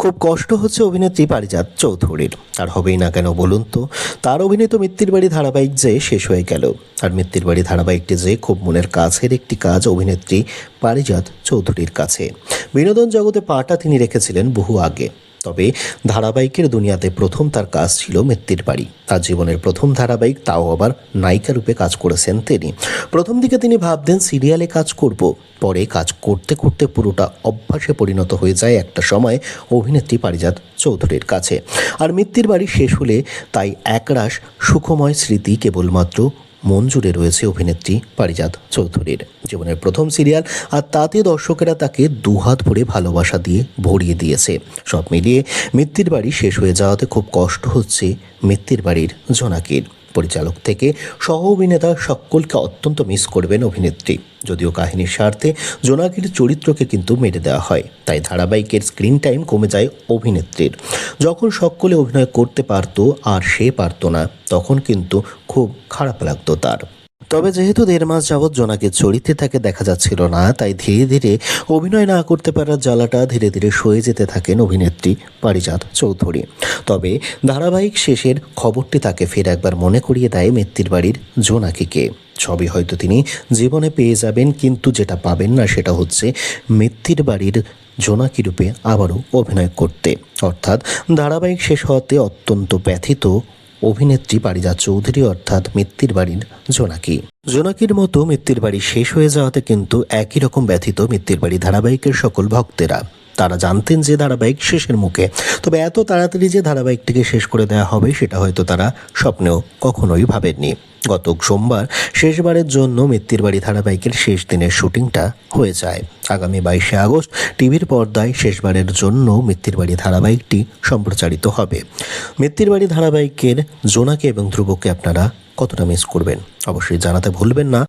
খুব কষ্ট হচ্ছে অভিনেত্রী পারিজাত চৌধুরীর। আর হবেই না কেন বলুন তো, তার অভিনীত মৃত্যুর বাড়ি ধারাবাহিক যে শেষ হয়ে গেল। আর মৃত্যুর বাড়ি ধারাবাহিকটি যে খুব মনের কাছের একটি কাজ অভিনেত্রী পারিজাত চৌধুরীর কাছে। বিনোদন জগতে পাটা তিনি রেখেছিলেন বহু আগে। তবে ধারাবাহিকের দুনিয়াতে প্রথম তার কাজ ছিল মৃত্যুর বাড়ি। তার জীবনের প্রথম ধারাবাহিক তাও আবার নায়িকা রূপে কাজ করেছেন তিনি। প্রথম দিকে তিনি ভাবতেন সিরিয়ালে কাজ করব, পরে কাজ করতে করতে পুরোটা অভ্যাসে পরিণত হয়ে যায় একটা সময় অভিনেত্রী পারিজাত চৌধুরীর কাছে। আর মৃত্যুর বাড়ি শেষ হলে তাই একরাশ সুখময় স্মৃতি কেবলমাত্র মন জুড়ে রয়েছে অভিনেত্রী পারিজাত চৌধুরীর। জীবনের প্রথম সিরিয়াল, আর তাতে দর্শকেরা তাকে দুহাত ভরে ভালোবাসা দিয়ে ভরিয়ে দিয়েছে। সব মিলিয়ে মৃত্যুর বাড়ি শেষ হয়ে যাওয়াতে খুব কষ্ট হচ্ছে মৃত্যুর বাড়ির জোনাকির। পরিচালক থেকে সহ অভিনেতা সকলকে অত্যন্ত মিস করবেন অভিনেত্রী। যদিও কাহিনীর স্বার্থে জোনাকির চরিত্রকে কিন্তু মেরে দেওয়া হয়, তাই ধারাবাহিকের স্ক্রিন টাইম কমে যায় অভিনেত্রীর। যখন সকলে অভিনয় করতে পারত আর সে পারত না, তখন কিন্তু খুব খারাপ লাগতো তার। তবে যেহেতু দেড় মাস যাবৎ জোনাকির চরিত্রে তাকে দেখা যাচ্ছিল না, তাই ধীরে ধীরে অভিনয় না করতে পারার জ্বালাটা ধীরে ধীরে সয়ে যেতে থাকেন অভিনেত্রী পারিজাত চৌধুরী। তবে ধারাবাহিক শেষের খবরটি তাকে ফের একবার মনে করিয়ে দেয় মৃত্যুর বাড়ির জোনাকিকে। সবই হয়তো তিনি জীবনে পেয়ে যাবেন, কিন্তু যেটা পাবেন না সেটা হচ্ছে মৃত্যুর বাড়ির জোনাকি রূপে আবারও অভিনয় করতে। অর্থাৎ ধারাবাহিক শেষ হওয়াতে অত্যন্ত ব্যথিত অভিনেত্রী পারিজা চৌধুরী অর্থাৎ মিত্তির বাড়ির জোনাকি। জোনাকির মতো মিত্তির বাড়ি শেষ হয়ে যাওয়াতে কিন্তু একই রকম ব্যথিত মিত্তির বাড়ি ধারাবাহিকের সকল ভক্তেরা। তারা জানতেন যে ধারাবাহিক শেষের মুখে। তবে এত তাড়াতাড়ি যে ধারাবাহিকটিকে শেষ করে দেওয়া হবে, সেটা হয়তো তারা স্বপ্নেও কখনোই ভাবেননি। গত সোমবার শেষবারের জন্য মৃত্যুর বাড়ি ধারাবাহিকের শেষ দিনের শুটিংটা হয়ে যায়। আগামী বাইশে আগস্ট টিভির পর্দায় শেষবারের জন্য মৃত্যুর বাড়ি ধারাবাহিকটি সম্প্রচারিত হবে। মৃত্যুর বাড়ি ধারাবাহিকের জোনাকে এবং ধ্রুবকে আপনারা কতটা মিস করবেন? অবশ্যই জানাতে ভুলবেন না।